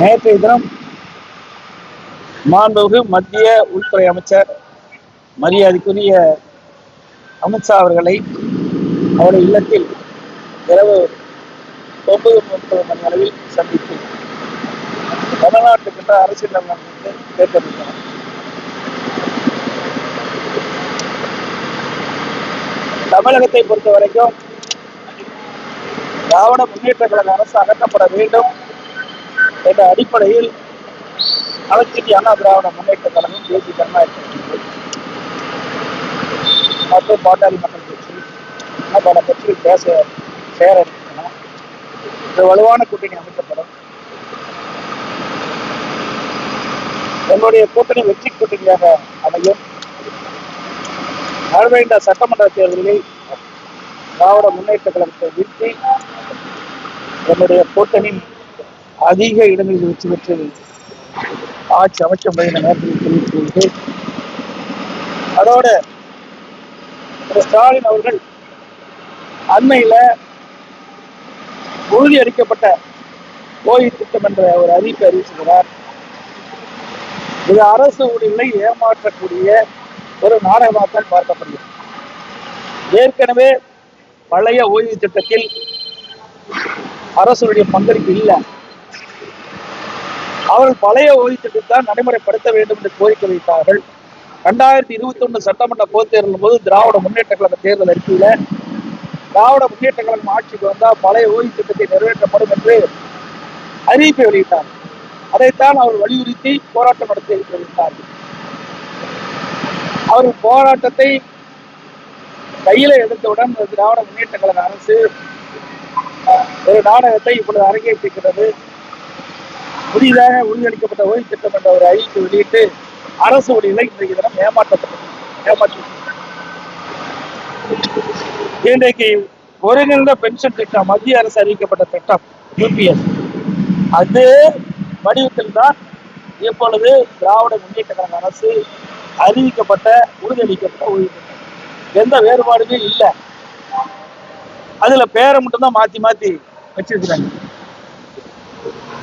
நேற்றைய தினம் மாண்புமிகு மத்திய உள்துறை அமைச்சர் மரியாதைக்குரிய அமித்ஷா அவர்களை அவருடைய இல்லத்தில் இரவு ஒன்பது முப்பது மணி அளவில் சந்தித்து தமிழ்நாட்டுக்கிட்ட அரசியல் நலன் தமிழகத்தை பொறுத்த வரைக்கும் திராவிட முன்னேற்ற கழக அரசு அகற்றப்பட வேண்டும். என்ற அடிப்படையில் அனைத்து அண்ணா திராவிட முன்னேற்ற கழகம் தேசிய ஜனநாயக மற்றும் பாட்டாளி மக்கள் கட்சி இன்னும் பல கட்சிகள் பேச சேர இருக்கின்றன வலுவான கூட்டணி அமைக்கப்படும். எங்களுடைய கூட்டணி வெற்றி கூட்டணியாக அமையும். வரவேண்ட சட்டமன்ற தேர்தலில் திராவிட முன்னேற்ற கழகத்தை வீழ்த்தி என்னுடைய கூட்டணி அதிக இடங்களில் வெற்றி பெற்று ஆட்சி அமைக்க முடியும் அதோட ஸ்டாலின் அவர்கள் அண்மையில உறுதி அளிக்கப்பட்ட ஓய்வு திட்டம் என்ற ஒரு அறிவிப்பை அறிவிச்சுகிறார் இது அரசு ஊழியர்களை ஏமாற்றக்கூடிய ஒரு நாடகமாகத்தான் பார்க்கப்படுகிறது. ஏற்கனவே பழைய ஓய்வு திட்டத்தில் அரசுடைய பங்களிப்பு இல்லை. அவர்கள் பழைய ஓய்வு தான் நடைமுறைப்படுத்த வேண்டும் என்று கோரிக்கை வைத்தார்கள். ரெண்டாயிரத்தி இருபத்தி ஒன்று சட்டமன்ற பொதுத் தேர்தல் போது திராவிட முன்னேற்ற கழக தேர்தல் அறிக்கையில திராவிட முன்னேற்ற கழகம் ஆட்சிக்கு வந்தால் பழைய ஓய்வு திட்டத்தை நிறைவேற்றப்படும் என்று அறிவிப்பை வெளியிட்டார் அதைத்தான் அவர் வலியுறுத்தி போராட்டம் நடத்தி வைத்தார்கள் அவர் போராட்டத்தை கையில எடுத்தவுடன் திராவிட முன்னேற்ற கழக அரசு ஒரு நாடகத்தை இப்பொழுது அரங்கேற்றிருக்கிறது. புதிதாக உறுதியளிக்கப்பட்ட ஓய்வு திட்டம் என்ற ஒரு அறிவிப்பு வெளியிட்டு அரசு ஊழியர்களை இன்றைக்கு தினம் ஏமாற்றப்பட்டது. ஏமாற்றி இன்றைக்கு ஒருங்கிணைந்த பென்ஷன் திட்டம் மத்திய அரசு அறிவிக்கப்பட்ட திட்டம் யூபிஎஸ். அது வடிவத்தில் தான் இப்பொழுது திராவிட முன்னேற்ற கழக அரசு அறிவிக்கப்பட்ட உறுதியளிக்கப்பட்ட ஓய்வு திட்டம். எந்த வேறுபாடுமே இல்லை. அதுல பேரை மட்டும்தான் மாத்தி மாத்தி வச்சிருக்கிறாங்க.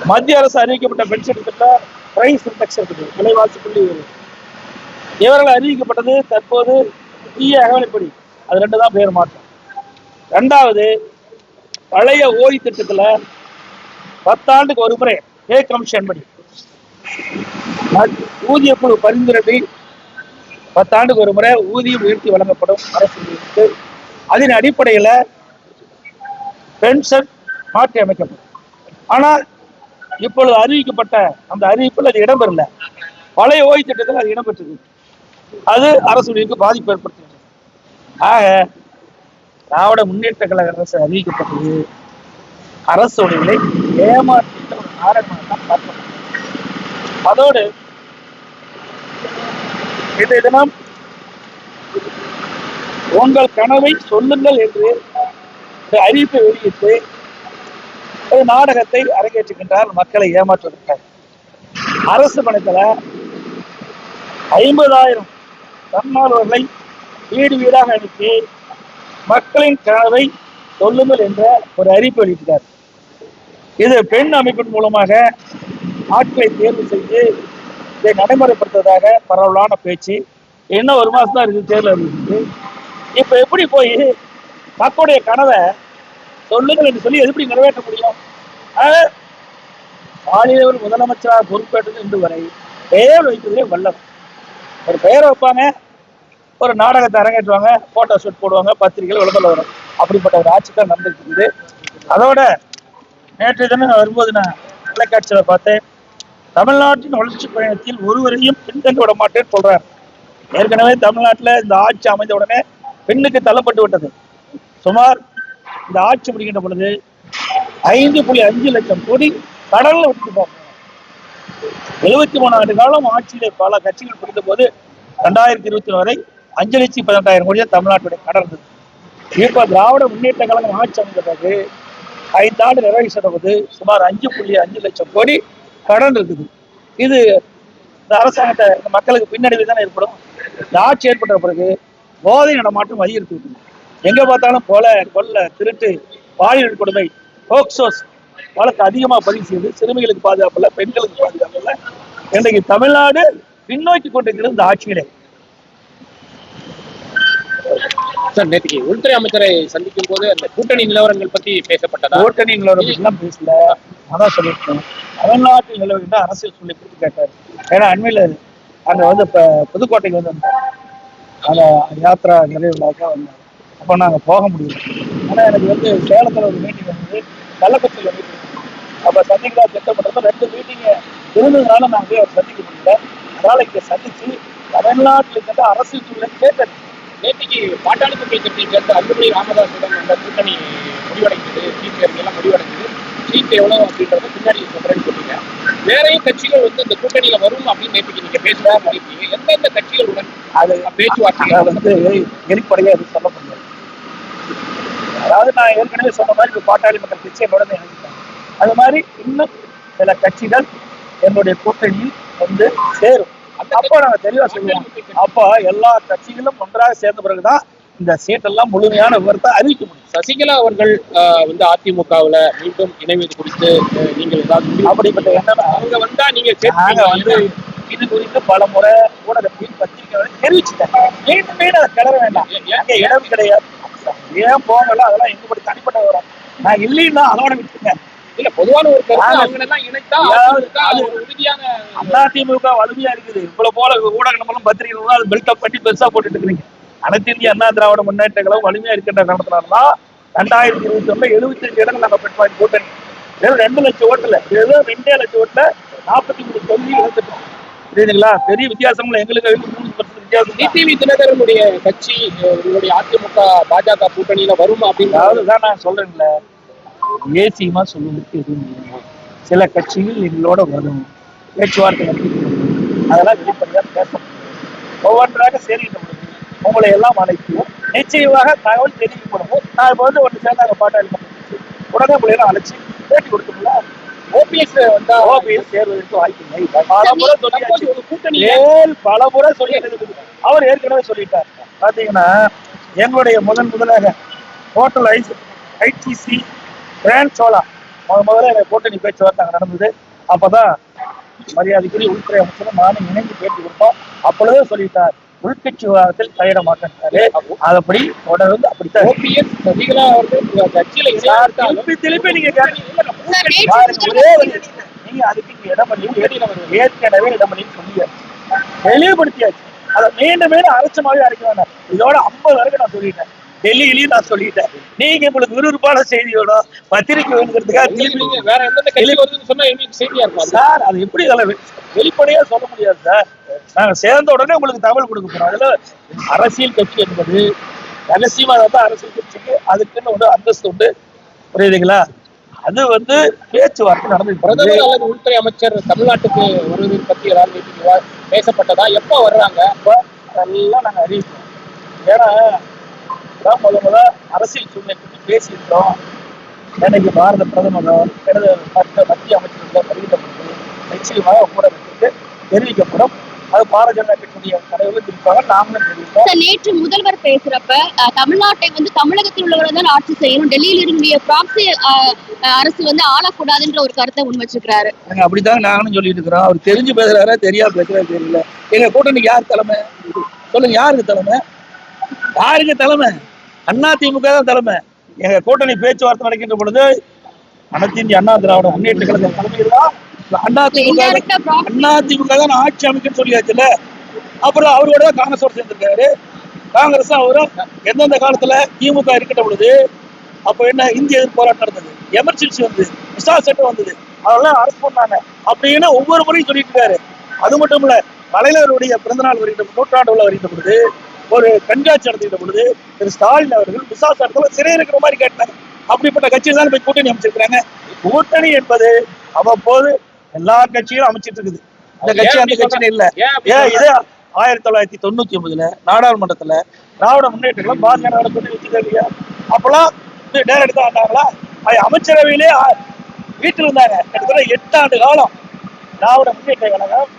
மத்திய அரசு அறிவிக்கப்பட்ட பென்ஷன் திட்டம் பிரைஸ் ரிடக்ஷன் திட்டம் விலைவாசி புள்ளி இவர்கள் அறிவிக்கப்பட்டது தற்போது தீய அகவலைப்படி அது ரெண்டு தான் பேர் மாற்றம். ரெண்டாவது பழைய ஓய்வு திட்டத்துல பத்தாண்டுக்கு ஒரு முறை ஏ கமிஷன் படி ஊதிய குழு பரிந்துரை பத்தாண்டுக்கு ஒரு முறை ஊதியம் உயர்த்தி வழங்கப்படும் அரசு அதன் அடிப்படையில் பென்ஷன் மாற்றி அமைக்கப்படும் ஆனால் இப்பொழுது அறிவிக்கப்பட்ட அந்த அறிவிப்பில் அது இடம்பெறல. பழைய ஓய்வு திட்டத்தில் அது இடம்பெற்றது. அது அரசுக்கு பாதிப்பு ஏற்படுத்துகிறது ஆக திராவிட முன்னேற்ற கழக அரசு அறிவிக்கப்பட்டது. அரசு உடைகளை ஏமாற்றிட்ட ஒரு காரணமாக தான் பார்க்கணும் அதோடு இன்றைய தினம் உங்கள் கனவை சொல்லுங்கள் என்று அறிவிப்பை வெளியிட்டு ஒரு நாடகத்தை அரங்கேற்றுகின்றார் மக்களை ஏமாற்றுவதற்காக. அரசு பணத்துல ஐம்பதாயிரம் தன்னார்வர்களை வீடு வீடாக அனுப்பி மக்களின் கனவை சொல்லுங்கள் என்ற ஒரு அறிவிப்பு வெளியிட்டார். இது பெண் அமைப்பின் மூலமாக ஆட்களை தேர்வு செய்து இதை நடைமுறைப்படுத்துவதாக பரவலான பேச்சு. இன்னும் ஒரு மாசம் தான் இருக்குது தேர்தல். அறிவிப்பு இப்ப எப்படி போய் மக்களுடைய கனவை சொல்லுங்கள் என்று சொல்லி எப்படி நிறைவேற்ற முடியும் மாநிலவர் ஒரு முதலமைச்சராக பொறுப்பேற்றது இன்று வரை பெயர் வைப்பதிலே வல்லவர் ஒரு பெயரை வைப்பாங்க ஒரு நாடகத்தை அரங்கேற்றுவாங்க போட்டோ ஷூட் போடுவாங்க பத்திரிகைகள் விளம்பரம் வரும். அப்படிப்பட்ட ஒரு ஆட்சி தான் நடந்துட்டு இருக்குது. அதோட நேற்று தினம் நான் வரும்போது நான் தொலைக்காட்சியில் பார்த்தேன். தமிழ்நாட்டின் வளர்ச்சி பயணத்தில் ஒருவரையும் பின்தங்கி விட மாட்டேன்னு சொல்றார் ஏற்கனவே தமிழ்நாட்டில் இந்த ஆட்சி அமைந்த உடனே பெண்ணுக்கு தள்ளப்பட்டு விட்டது. சுமார் இந்த ஆட்சி முடிக்கின்ற பொழுது ஐந்து புள்ளி அஞ்சு லட்சம் கோடி கடல்ல விட்டு போகும் எழுபத்தி மூணு ஆண்டு காலம் ஆட்சியில பல கட்சிகள் பிடித்த போது ரெண்டாயிரத்தி இருபத்தி வரை அஞ்சு லட்சம் பதினெட்டாயிரம் கோடியா தமிழ்நாட்டுடைய கடன் இருந்தது. இப்ப திராவிட முன்னேற்ற கழகம் ஆட்சி அமைந்த பிறகு ஐந்தாண்டு நிறைவேற்ற போது சுமார் அஞ்சு புள்ளி அஞ்சு லட்சம் கோடி கடன் இருக்குது. இது இந்த அரசாங்கத்தை இந்த மக்களுக்கு பின்னடைவு தானே ஏற்படும்? இந்த ஆட்சி ஏற்பட்ட பிறகு போதை நடமாட்டம் அதிகரித்து விட்டது. எங்க பார்த்தாலும் கொலை கொள்ளை திருட்டு பாலியல் கொடுமை போக்சோஸ் வழக்கு அதிகமா பதிவு செய்து சிறுமிகளுக்கு பாதுகாப்பு இல்லை பெண்களுக்கு பாதுகாப்பு இல்லை. இன்றைக்கு தமிழ்நாடு பின்னோக்கி கொண்டிருக்கிறது இந்த ஆட்சியிலே. சார் நேற்றுக்கு உள்துறை அமைச்சரை சந்திக்கும் போது அந்த கூட்டணி நிலவரங்கள் பத்தி பேசப்பட்டதா? கூட்டணி நிலவரம் பேசல. அதான் சொல்லியிருக்கேன். தமிழ்நாட்டில் நிலவுகின்ற அரசியல் சூழ்நிலை குறித்து கேட்டார். ஏன்னா அண்மையில் அங்க வந்து இப்ப புதுக்கோட்டைக்கு வந்து வந்தார். அந்த யாத்ரா நிறைவு விழாக்காக அப்போ நாங்கள் போக முடியல. ஆனா எனக்கு வந்து சேலத்துல ஒரு மீட்டிங் வந்து கள்ளக்குறிச்சியில் மீட்டிங் அப்போ சந்திக்கலாம் திட்டமிட்டப்ப ரெண்டு மீட்டிங்கை இருந்ததுனால நாங்கள் போய் அவர் சந்திக்க முடியல. அதனால இங்க சந்திச்சு தமிழ்நாட்டில் இருக்கின்ற அரசியல் சூழ்நிலை கேட்டது நேற்றுக்கு பாட்டாளி மக்கள் கட்சியை சேர்ந்த அன்புமணி ராமதாசுடன் அந்த கூட்டணி முடிவடைந்தது. சீட் எல்லாம் முடிவடைந்தது. சீட் எவ்வளவு அப்படின்றத பின்னாடி சொல்றேன்னு சொன்னீங்க வேறையும் கட்சிகள் வந்து இந்த கூட்டணியில வரும் அப்படின்னு நேற்றுக்கு நீங்க பேசுறதா சொல்லியிருக்கீங்க. எந்தெந்த கட்சிகளுடன் அது பேச்சுவார்த்தை வந்து வெளிப்படையா அது சொல்ல முடியாது அதாவது நான் ஏற்கனவே சொன்ன மாதிரி பாட்டாளி மக்கள் கட்சி என்னோட இணைஞ்சிட்டாங்க அது மாதிரி இன்னும் சில கட்சிகள் என்னுடைய கூட்டணியில் வந்து சேரும். அப்போ நாங்க தெளிவா சொல்லுவோம் அப்போ எல்லா கட்சிகளும் ஒன்றாக சேர்ந்த பிறகுதான் இந்த சீட்டெல்லாம் முழுமையான விவரத்தை அறிவிக்க முடியும். சசிகலா அவர்கள் வந்து அதிமுகவுல மீண்டும் இணைவது குறித்து நீங்கள் ஏதாவது அப்படிப்பட்ட எண்ணம் அவங்க வந்தா நீங்க வந்து? இது குறித்து பல முறை ஊடகத்தில் பத்திரிகை தெரிவிச்சுட்டேன் மீண்டும் மீண்டும் அதை கிளற வேண்டாம்? இடம் கிடையாது. ஏன் போகல? அதெல்லாம் எங்க தனிப்பட்ட விவரம். நான் இல்லைன்னா அதோட விட்டுருங்க. இல்ல பொதுவான ஒரு உறுதியான அதிமுக வலிமையா இருக்குது. இவ்வளவு போல ஊடகங்களும் பத்திரிகைகளும் அது பில்டப் பண்ணி பெருசா போட்டுட்டு இருக்கீங்க. அனைத்து இந்திய அண்ணா திராவிட முன்னேற்ற கழகம் வலிமையா இருக்கின்ற காரணத்தினாலதான் ரெண்டாயிரத்தி இருபத்தி ஒண்ணுல எழுபத்தி அஞ்சு இடங்கள் நாங்க பெற்றோம் கூட்டணி. வெறும் ரெண்டு லட்சம் ஓட்டுல ஏதோ ரெண்டே லட்சம் ஓட்டுல நாற்பத்தி மூணு தொகுதி இழந்துட்டோம் புரியுதுங்களா? பெரிய வித்தியாசம் இல்லை. எங்களுக்கு மூணு. டிடிவி தினகரனுடைய கட்சி உங்களுடைய அதிமுக பாஜக கூட்டணியில வரும் அப்படின்னு நான் சொல்றேன்ல. ஏசியமா சொல்லுவதற்கு எதுவும் சில கட்சிகள் எங்களோட வரும். பேச்சுவார்த்தை நடத்திட்டு அதெல்லாம் வெளிப்படையா பேச. ஒவ்வொன்றாக முடியும். உங்களை எல்லாம் அழைக்கிறோம். நிச்சயமாக தகவல் தெரிவிக்கப்படும் நான் இப்போ வந்து ஒன்று சேர்ந்தாங்க பாட்டாளி. உடனே உங்களை எல்லாம் அழைச்சி பேட்டி கொடுத்தோம்ல ஓபிஎஸ் வந்தா ஓபிஎஸ் சேர்வதற்கு வாய்ப்பு இல்லை. பல முறை சொல்லியாச்சு. ஒரு கூட்டணி ஏழு பல முறை சொல்லிட்டு அவர் ஏற்கனவே சொல்லிட்டார். பாத்தீங்கன்னா எங்களுடைய முதன் முதலாக hotel is ITC Grand Chola முத முதல்ல கூட்டணி பேச்சுவார்த்தை அங்க நடந்தது. அப்பதான் மரியாதைக்குரிய உள்துறை அமைச்சரும் நானும் இணைந்து பேட்டி கொடுத்தோம். அப்பொழுதே சொல்லிட்டார். உள்கட்சி விவகாரத்தில் தலையிட மாட்டேன்ட்டாரு அதப்படி தொடர்ந்து அப்படித்தான் ஓபிஎஸ் சசிகலா அவர்கள் கட்சியில திருப்பி திருப்பி நீங்க நீங்க அதுக்கு இடமளி ஏற்கனவே இடமளி சொல்லியாச்சு தெளிவுபடுத்தியாச்சு. அதை மீண்டும் மீண்டும் அரைச்சமாவே அரைக்க வேண்டாம் இதோட ஐம்பது வரைக்கும் நான் சொல்லிட்டேன். டெல்லியிலயும் நான் சொல்லிட்டேன். நீங்க உங்களுக்கு விறுவிறுப்பான செய்தி வேணும். பத்திரிக்கை வேணுங்கிறதுக்காக வேற எந்தெந்த கட்சி வருதுன்னு சொன்னா எங்களுக்கு செய்தியா இருக்கும். சார் அது எப்படி வெளிப்படையா சொல்ல முடியாது சார். நாங்க சேர்ந்த உடனே உங்களுக்கு தகவல் கொடுக்க போறோம். அதுல அரசியல் கட்சி என்பது ரகசியமா தான் அரசியல் கட்சிக்கு அதுக்குன்னு ஒரு அந்தஸ்து உண்டு. புரியுதுங்களா? அது வந்து பேச்சுவார்த்தை நடந்துட்டு பிரதமர். அல்லது உள்துறை அமைச்சர் தமிழ்நாட்டுக்கு வருவதை பத்தி ஏதாவது பேசப்பட்டதா? எப்ப வர்றாங்க? அப்ப அதெல்லாம் நாங்க அறிவிப்போம் ஏன்னா இதான் முத முத அரசியல் சூழ்நிலை பற்றி பேசியிருக்கோம் எனக்கு பாரத பிரதமரோ எனது மற்ற மத்திய அமைச்சர்களோ அறிவிக்கப்பட்டு நிச்சயமாக ஊடகத்திற்கு தெரிவிக்கப்படும். அது பாரதிய ஜனதா கட்சியுடைய தலைவர்கள் தெரிவிப்பாங்க நாமளும் தெரிவிப்போம். நேற்று முதல்வர் பேசுறப்ப தமிழ்நாட்டை வந்து தமிழகத்தில் உள்ளவர்கள் தான் ஆட்சி செய்யணும் டெல்லியில் இருக்கக்கூடிய ப்ராக்சி அரசு வந்து ஆளக்கூடாதுன்ற ஒரு கருத்தை முன் வச்சிருக்காரு நாங்க அப்படித்தான் நாங்களும் சொல்லிட்டு இருக்கிறோம். அவர் தெரிஞ்சு பேசுறாரா தெரியாம பேசுறாரு தெரியல. எங்க கூட்டணிக்கு யார் தலைமை? சொல்லுங்க யாருக்கு தலைமை? யாருக்கு தலைமை? அண்ணா திமுக தான் தலைமை. எங்க கூட்டணி பேச்சுவார்த்தை நடக்கின்ற பொழுது அனைத்து இந்திய அண்ணா திராவிட முன்னேற்ற கழக தலைமையில் தான் அண்ணா திமுக அண்ணா திமுக தான் ஆட்சி அமைக்கன்னு சொல்லியாச்சுல அப்புறம் அவரோட தான் காங்கிரஸோட சேர்ந்திருக்காரு. காங்கிரஸ் அவரும் எந்தெந்த காலத்துல திமுக இருக்கின்ற பொழுது அப்ப என்ன இந்திய எதிர்ப்பு போராட்டம் நடந்தது? எமர்ஜென்சி வந்தது விசா சட்டம் வந்தது. அதெல்லாம் அரசு பண்ணாங்க. அப்படின்னு ஒவ்வொரு முறையும் சொல்லிட்டு இருக்காரு. அது மட்டும் இல்ல தலைவருடைய பிறந்தநாள் வருகின்ற நூற்றாண்டு விழா வருகின்ற பொழுது ஒரு கண்காட்சி நடத்துகின்ற பொழுது திரு ஸ்டாலின் அவர்கள் விசா சட்டத்துல சிறை இருக்கிற மாதிரி கேட்டாங்க அப்படிப்பட்ட கட்சியில் தான் போய் கூட்டணி அமைச்சிருக்காங்க கூட்டணி என்பது அவ்வப்போது எல்லா கட்சியும் அமைச்சிட்டு இருக்குது. இந்த கட்சி அந்த கட்சியில இல்ல. ஏன் இது ஆயிரத்தி தொள்ளாயிரத்தி தொண்ணூத்தி ஒன்பதுல நாடாளுமன்றத்துல திராவிட முன்னேற்றங்களும் பாரதிய ஜனதா கூட்டணி அப்பெல்லாம் நேரடி தான் ஆனாங்களா? அது அமைச்சரவையிலே வீட்டில் இருந்தாங்க. கிட்டத்தட்ட எட்டு ஆண்டு காலம் திராவிட முன்னேற்ற கழகம்